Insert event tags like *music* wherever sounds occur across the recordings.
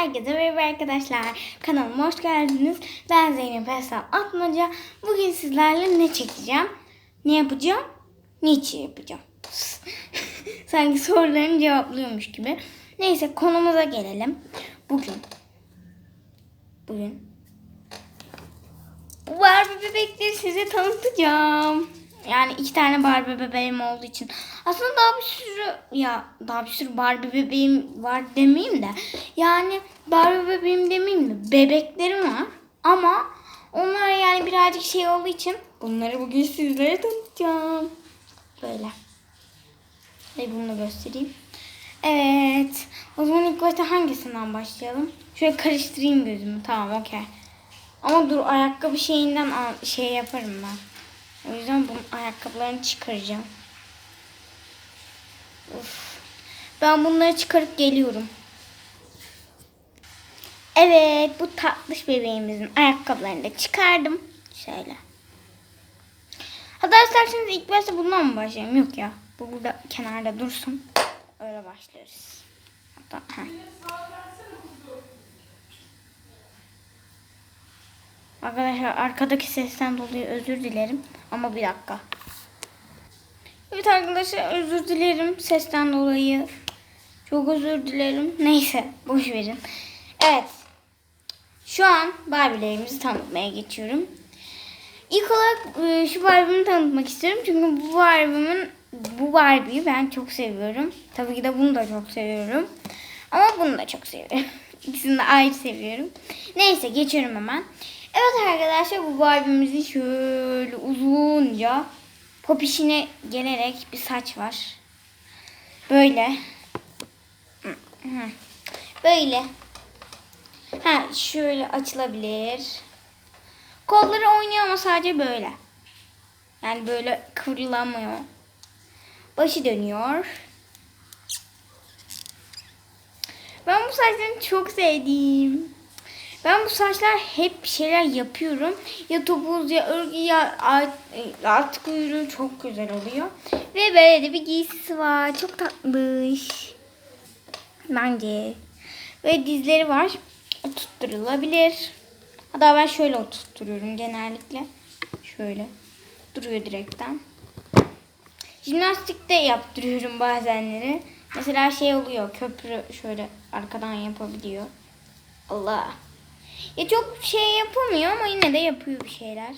Herkese merhaba arkadaşlar. Kanalıma hoş geldiniz. Ben Zeynep Esen Atmaca. Bugün sizlerle ne çekeceğim? Ne yapacağım? Niçin yapacağım? *laughs* Sanki sorularını cevaplıyormuş gibi. Neyse konumuza gelelim. Bugün Bugün bu Barbie bebekleri size tanıtacağım. Yani iki tane Barbie bebeğim olduğu için. Aslında daha bir sürü ya daha bir sürü Barbie bebeğim var demeyeyim de. Yani Barbie bebeğim demeyeyim de bebeklerim var. Ama onlar yani birazcık şey olduğu için bunları bugün sizlere tanıtacağım. Böyle. Ve bunu göstereyim. Evet. O zaman ilk başta hangisinden başlayalım? Şöyle karıştırayım gözümü. Tamam okey. Ama dur ayakkabı şeyinden al- şey yaparım ben. O yüzden bunun ayakkabılarını çıkaracağım. Uf. Ben bunları çıkarıp geliyorum. Evet bu tatlış bebeğimizin ayakkabılarını da çıkardım. Şöyle. Hatta isterseniz ilk başta bundan mı başlayayım? Yok ya. Bu burada kenarda dursun. Öyle başlarız. Hatta heh. Arkadaşlar arkadaki sesten dolayı özür dilerim. Ama bir dakika. Evet arkadaşlar özür dilerim sesten dolayı. Çok özür dilerim. Neyse boş verin. Evet. Şu an Barbie'lerimizi tanıtmaya geçiyorum. İlk olarak e, şu Barbie'mi tanıtmak istiyorum. Çünkü bu Barbie'min bu Barbie'yi ben çok seviyorum. Tabii ki de bunu da çok seviyorum. Ama bunu da çok seviyorum. *laughs* İkisini de ayrı seviyorum. Neyse geçiyorum hemen. Evet arkadaşlar bu Barbie'mizin şöyle uzunca popişine gelerek bir saç var. Böyle. Böyle. Ha şöyle açılabilir. Kolları oynuyor ama sadece böyle. Yani böyle kıvrılamıyor. Başı dönüyor. Ben bu saçlarını çok sevdim. Ben bu saçlar hep bir şeyler yapıyorum. Ya topuz ya örgü ya art- artık kuyruğu çok güzel oluyor. Ve böyle de bir giysisi var. Çok tatlış. Bence. Ve dizleri var. Tutturulabilir. Hatta ben şöyle oturtuyorum genellikle. Şöyle. Duruyor direkten. Jimnastik de yaptırıyorum bazenleri. Mesela şey oluyor köprü şöyle arkadan yapabiliyor. Allah. Ya çok şey yapamıyor ama yine de yapıyor bir şeyler.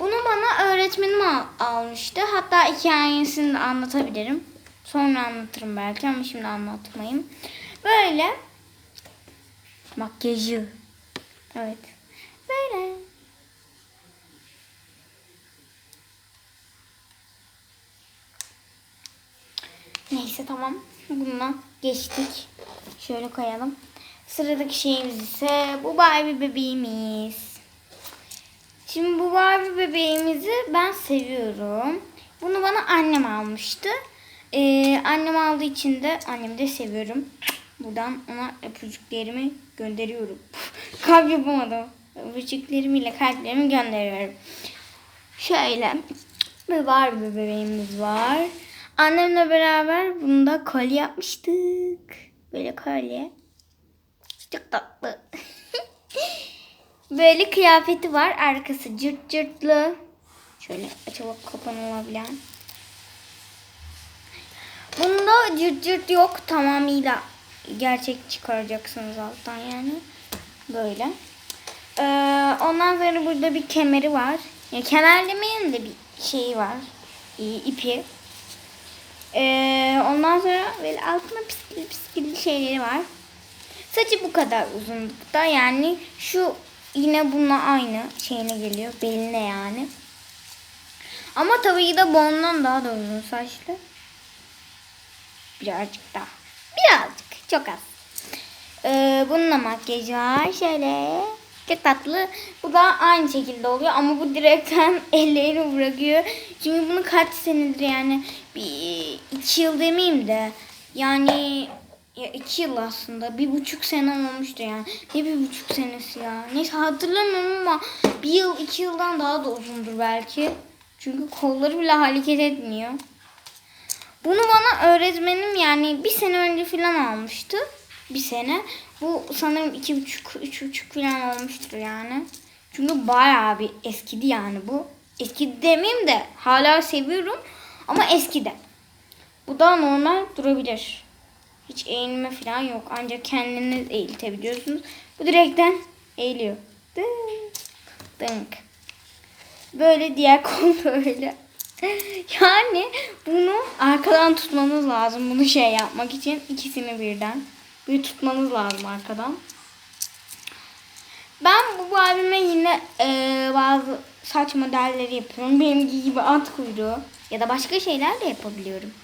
Bunu bana öğretmenim al- almıştı. Hatta hikayesini de anlatabilirim. Sonra anlatırım belki ama şimdi anlatmayayım. Böyle makyajı. Evet. Böyle. Neyse tamam. Bununla geçtik. Şöyle koyalım. Sıradaki şeyimiz ise bu Barbie bebeğimiz. Şimdi bu Barbie bebeğimizi ben seviyorum. Bunu bana annem almıştı. Ee, annem aldığı için de annemi de seviyorum. Buradan ona öpücüklerimi gönderiyorum. *laughs* Kalp yapamadım. Öpücüklerimle kalplerimi gönderiyorum. Şöyle bir Barbie bebeğimiz var. Annemle beraber bunda kolye yapmıştık. Böyle kolye. Çok tatlı. *laughs* Böyle kıyafeti var. Arkası cırt cırtlı. Şöyle açılıp kapanılabilen. Bunda cırt cırt yok. Tamamıyla gerçek çıkaracaksınız alttan yani. Böyle. Ee, ondan sonra burada bir kemeri var. Ya kemer demeyelim de bir şeyi var. İpi. Ee, ondan sonra böyle altına piskili piskili şeyleri var. Saçı bu kadar uzunlukta yani şu yine bununla aynı şeyine geliyor beline yani. Ama tabii ki de bundan daha da uzun saçlı. Birazcık daha. Birazcık çok az. Ee, bununla makyajı var şöyle. Çok tatlı. Bu da aynı şekilde oluyor ama bu direkten *laughs* ellerini bırakıyor. Çünkü bunu kaç senedir yani bir iki yıl demeyeyim de yani ya iki yıl aslında bir buçuk sene olmuştu yani. Ne bir buçuk senesi ya. Neyse hatırlamıyorum ama bir yıl iki yıldan daha da uzundur belki. Çünkü kolları bile hareket etmiyor. Bunu bana öğretmenim yani bir sene önce falan almıştı. Bir sene. Bu sanırım iki buçuk, üç buçuk falan olmuştur yani. Çünkü bayağı bir eskidi yani bu. Eskidi demeyeyim de hala seviyorum ama eskidi. Bu da normal durabilir. Hiç eğilme falan yok. Ancak kendiniz eğiltebiliyorsunuz. Bu direkten eğiliyor. Dınk. Dınk. Böyle diğer *laughs* kol böyle. Yani bunu arkadan tutmanız lazım. Bunu şey yapmak için ikisini birden. Bir tutmanız lazım arkadan. Ben bu albüme yine e, bazı saç modelleri yapıyorum. Benim gibi at kuyruğu ya da başka şeyler de yapabiliyorum.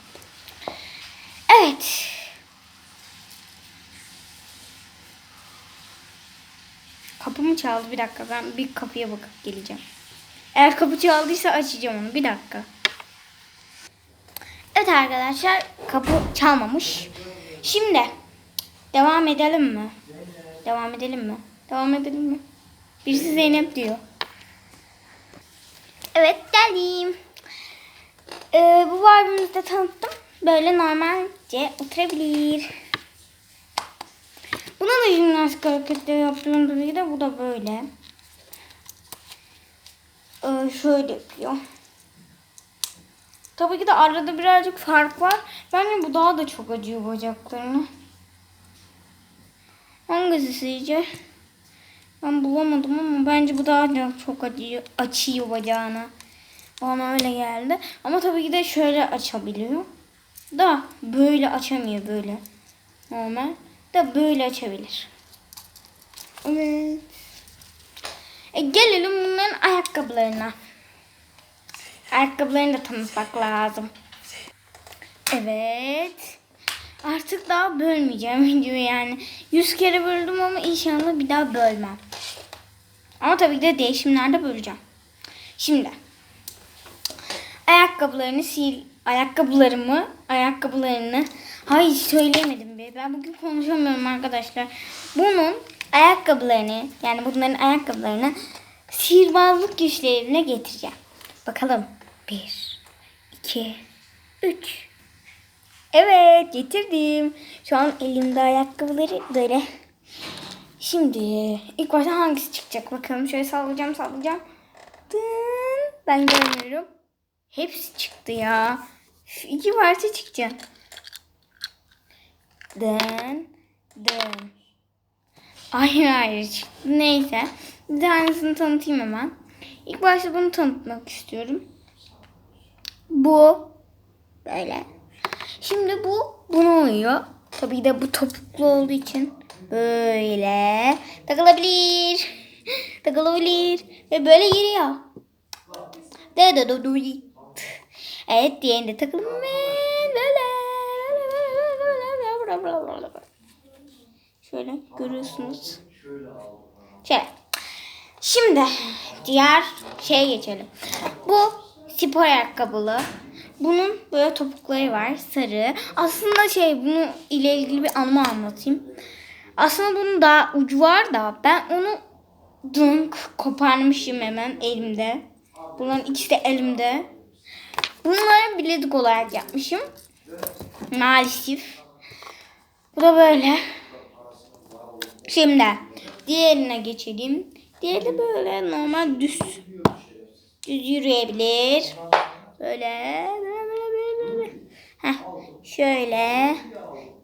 Evet. Kapı mı çaldı? Bir dakika ben bir kapıya bakıp geleceğim. Eğer kapı çaldıysa açacağım onu. Bir dakika. Evet arkadaşlar kapı çalmamış. Şimdi devam edelim mi? Devam edelim mi? Devam edelim mi? Birisi Zeynep diyor. Evet geldim. Ee, bu albümümüzü de tanıttım. Böyle normalce oturabilir. Buna da jimnastik hareketleri yapıyorum tabii de. Bu da böyle. Ee, şöyle yapıyor. Tabii ki de arada birazcık fark var. Bence bu daha da çok acıyor bacaklarını. Hangisi sizce? Ben bulamadım ama bence bu daha da çok acıyor, açıyor bacağını. Bana öyle geldi. Ama tabii ki de şöyle açabiliyor. Da böyle açamıyor böyle. Normal. Da böyle açabilir. Evet. E gelelim bunların ayakkabılarına. Ayakkabılarını da tanıtmak lazım. Evet. Artık daha bölmeyeceğim *laughs* videoyu yani. Yüz kere böldüm ama inşallah bir daha bölmem. Ama tabii ki de değişimlerde böleceğim. Şimdi. Ayakkabılarını sil... Ayakkabılarımı, ayakkabılarını... Hayır söyleyemedim be. Ben bugün konuşamıyorum arkadaşlar. Bunun ayakkabılarını, yani bunların ayakkabılarını sihirbazlık güçlerine getireceğim. Bakalım. Bir, iki, üç. Evet getirdim. Şu an elimde ayakkabıları böyle. Şimdi ilk başta hangisi çıkacak bakalım. Şöyle sallayacağım sallayacağım. Dın. Ben görmüyorum. Hepsi çıktı ya. Şu iki parça çıkacak. Dın. Dın. Hayır hayır çıktı. Neyse. Bir tanesini tanıtayım hemen. İlk başta bunu tanıtmak istiyorum. Bu böyle. Şimdi bu buna uyuyor. Tabii de bu topuklu olduğu için böyle takılabilir. *laughs* takılabilir. Ve böyle yürüyor. De de de de. Evet diğerinde takılın. Şöyle görüyorsunuz. Şöyle. Şimdi diğer şeye geçelim. Bu spor ayakkabılı. Bunun böyle topukları var sarı. Aslında şey bunu ile ilgili bir anımı anlatayım. Aslında bunun daha ucu var da ben onu dunk koparmışım hemen elimde. Bunların ikisi de elimde. Bunları bilezik olarak yapmışım. Maalesef. Bu da böyle. Şimdi diğerine geçelim. Diğeri de böyle normal düz. Düz yürüyebilir. Böyle. Böyle böyle böyle. Heh, şöyle.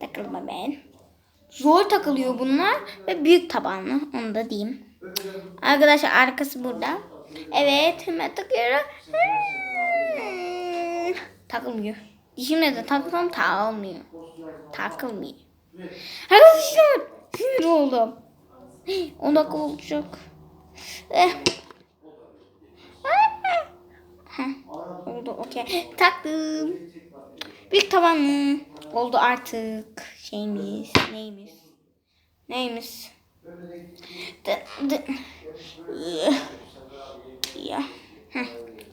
Takılma ben. Zor takılıyor bunlar ve büyük tabanlı. Onu da diyeyim. Arkadaşlar arkası burada. Evet hemen takıyorum. Takılmıyor. Dişimle de taksam takılmıyor. Takılmıyor. Arkadaşlar sinir oldum. 10 dakika olacak. Eh. *laughs* Oldu okey. Taktım. Büyük tabanlı. Oldu artık. Şeyimiz. Neyimiz? Neyimiz? Ya.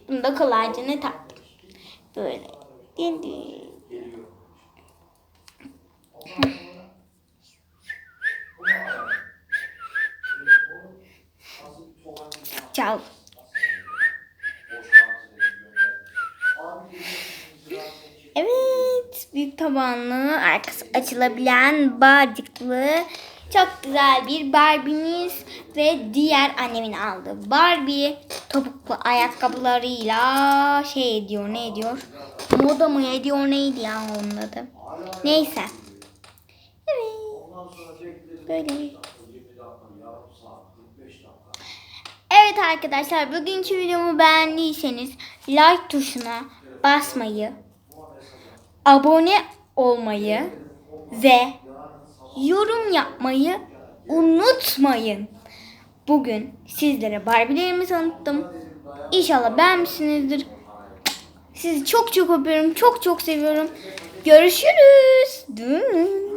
Bunu da kolayca ne taktım. Böyle. Dindi. Çal. Evet. Büyük tabanlı, arkası açılabilen, bağcıklı Çok güzel bir Barbie'miz ve diğer annemin aldığı Barbie topuklu ayakkabılarıyla şey ediyor ne ediyor? Moda mı ediyor neydi ya onun adı? Neyse. Evet. Böyle. Evet arkadaşlar bugünkü videomu beğendiyseniz like tuşuna basmayı, abone olmayı ve yorum yapmayı unutmayın. Bugün sizlere Barbie'lerimi tanıttım. İnşallah beğenmişsinizdir. Sizi çok çok öpüyorum. Çok çok seviyorum. Görüşürüz. Dün.